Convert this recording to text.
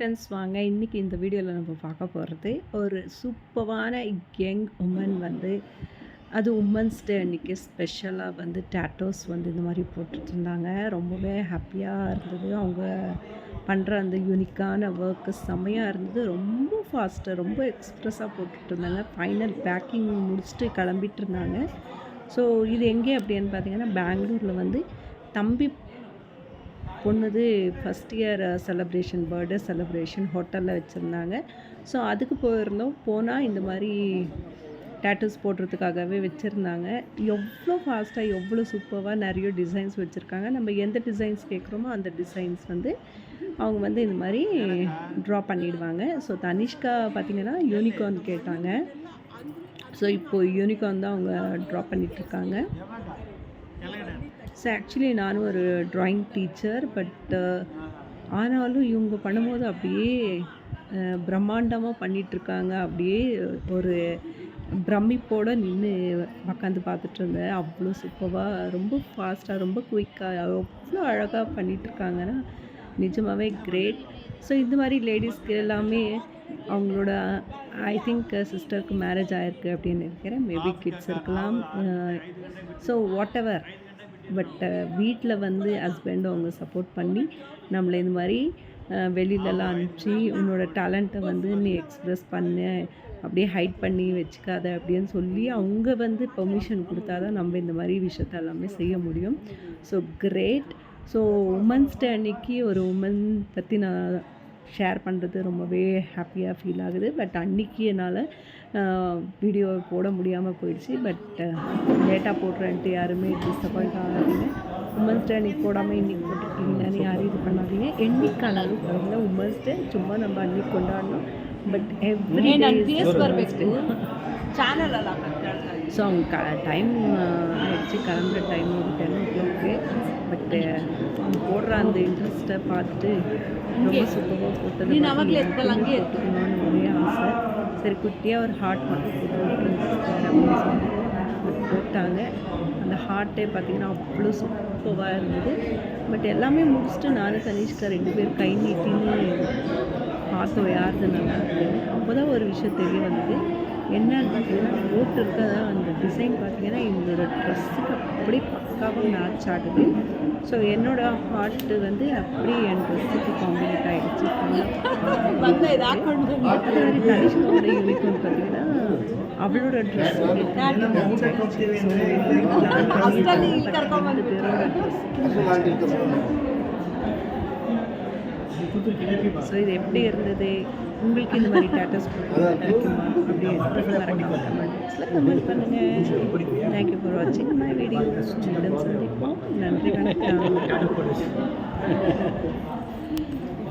Friends வாங்க. இன்றைக்கி இந்த வீடியோவில் நம்ம பார்க்க போகிறது ஒரு சூப்பரான யங் உமன் வந்து அது உமன்ஸ் டே அன்றைக்கி ஸ்பெஷலாக வந்து டேட்டோஸ் வந்து இந்த மாதிரி போட்டுட்டு இருந்தாங்க. ரொம்பவே ஹாப்பியாக இருந்தது. அவங்க பண்ணுற அந்த யூனிக்கான ஒர்க்கு செம்மையாக இருந்தது. ரொம்ப ஃபாஸ்ட்டாக ரொம்ப எக்ஸ்ப்ரெஸ்ஸாக போட்டுட்டு இருந்தாங்க. ஃபைனல் பேக்கிங் முடிச்சுட்டு கிளம்பிட்டு இருந்தாங்க. ஸோ இது எங்கே அப்படின்னு பார்த்தீங்கன்னா பெங்களூரில் வந்து தம்பி பொண்ணுது first year celebration birthday celebration ஹோட்டலில் வச்சுருந்தாங்க. ஸோ அதுக்கு போயிருந்தோம். போனால் இந்த மாதிரி டேட்டூஸ் போடுறதுக்காகவே வச்சுருந்தாங்க. எவ்வளோ ஃபாஸ்ட்டாக எவ்வளோ சூப்பராக நிறைய டிசைன்ஸ் வச்சுருக்காங்க. நம்ம எந்த டிசைன்ஸ் கேட்குறோமோ அந்த டிசைன்ஸ் வந்து அவங்க வந்து இந்த மாதிரி ட்ரா பண்ணிடுவாங்க. ஸோ தனிஷ்கா பார்த்திங்கன்னா யூனிகார்ன் கேட்டாங்க. ஸோ இப்போது யூனிகார்ன் தான் அவங்க ட்ரா பண்ணிகிட்ருக்காங்க ஸோ ஆக்சுவலி நானும் ஒரு ட்ராயிங் டீச்சர் பட் ஆனாலும் இவங்க பண்ணும்போது அப்படியே uh, பிரம்மாண்டமாக பண்ணிகிட்ருக்காங்க அப்படியே ஒரு பிரமிப்போடு நின்று உக்காந்து பார்த்துட்டு இருந்தேன் அவ்வளோ சூப்பராக ரொம்ப ஃபாஸ்ட்டாக ரொம்ப குயிக்காக அவ்வளோ அழகாக பண்ணிகிட்ருக்காங்கன்னா நிஜமாகவே கிரேட் ஸோ இந்த மாதிரி லேடிஸ்க்கு எல்லாமே அவங்களோட ஐ திங்க் சிஸ்டருக்கு மேரேஜ் ஆகிருக்கு அப்படின்னு நினைக்கிறேன். மேபி கிட்ஸ் இருக்கலாம். So whatever but uh, வீட்டில் வந்து ஹஸ்பண்ட் அவங்க சப்போர்ட் பண்ணி நம்மளை இந்த மாதிரி வெளியிலலாம் அனுப்பிச்சி உன்னோட டேலண்ட்டை வந்து நீ எக்ஸ்ப்ரெஸ் பண்ண அப்படியே ஹைட் பண்ணி வச்சுக்காத அப்படின்னு சொல்லி அவங்க வந்து பெர்மிஷன் கொடுத்தா தான் நம்ம இந்த மாதிரி விஷயத்த எல்லாமே செய்ய முடியும். So great so women's day அன்னைக்கு ஒரு உமன் பற்றி நான் ஷேர் பண்ணுறது ரொம்பவே ஹாப்பியாக ஃபீல் ஆகுது பட் அன்றைக்கி என்னால் வீடியோ போட முடியாமல் போயிடுச்சு பட் லேட்டாக போடுறேன்ட்டு யாருமே டிஸப்பாயிண்ட் ஆகாதீங்க உமன்ஸ் டே அன்றைக்கி போடாமல் இன்றைக்கி போட்டிருக்கீங்கன்னு யாரும் இது பண்ணாதீங்க என்னைக்கானாலும் பரவாயில்ல உமன்ஸ் டே சும்மா நம்ம அன்றைக்கி கொண்டாடணும் பட் எவ்ரி ಚಾನಲ್ ಅಲ್ಲ ஸோ அவங்க க டைம் ஆயிடுச்சு. கிளம்புற டைம் ஒரு டென் ஓ கிளாக்கு பட் அவங்க போடுற அந்த இன்ட்ரெஸ்ட்டை பார்த்துட்டு ரொம்ப சூப்பராக போட்டது நீ அங்கே போட்டுக்கணும்னு ஒரே ஆசை. சரி குட்டியாக ஒரு ஹார்ட் மட்டும் போட்டு அப்படின்னு சொல்லி போட்டாங்க. அந்த ஹார்ட்டே பார்த்தீங்கன்னா அவ்வளோ சூப்பராக இருந்தது. பட் எல்லாமே முடிச்சுட்டு நானும் தனிஷ்கா ரெண்டு பேர் கை நீட்டின்னு பார்த்தோம் யாருது நல்லா இருக்குன்னு. அப்போ தான் ஒரு விஷயம் தெரிய வந்தது. என்னன்னு பார்த்தீங்கன்னா ரோட் இருக்கிறத அந்த டிசைன் பார்த்தீங்கன்னா என்னோடய ட்ரெஸ்ஸுக்கு அப்படி பக்காவும் மேட்ச் ஆகுது. ஸோ என்னோட ஹார்ட்டு வந்து அப்படி என் ட்ரெஸ்ஸுக்கு காம்பினேட் ஆகிடுச்சு அடுத்த மாதிரி தனிஷ்கோட பார்த்தீங்கன்னா அவளோட ட்ரெஸ் ட்ரெஸ் ஸோ இது எப்படி இருந்தது? உங்களுக்கு இந்த மாதிரி டேட்டஸ் பிடிக்குமா அப்படி மறக்காம கமெண்ட் பாக்ஸில் கமெண்ட் பண்ணுங்கள் தேங்க்யூ ஃபார் வாட்சிங் மை வீடியோ சந்திப்போம் நன்றி வணக்கம்.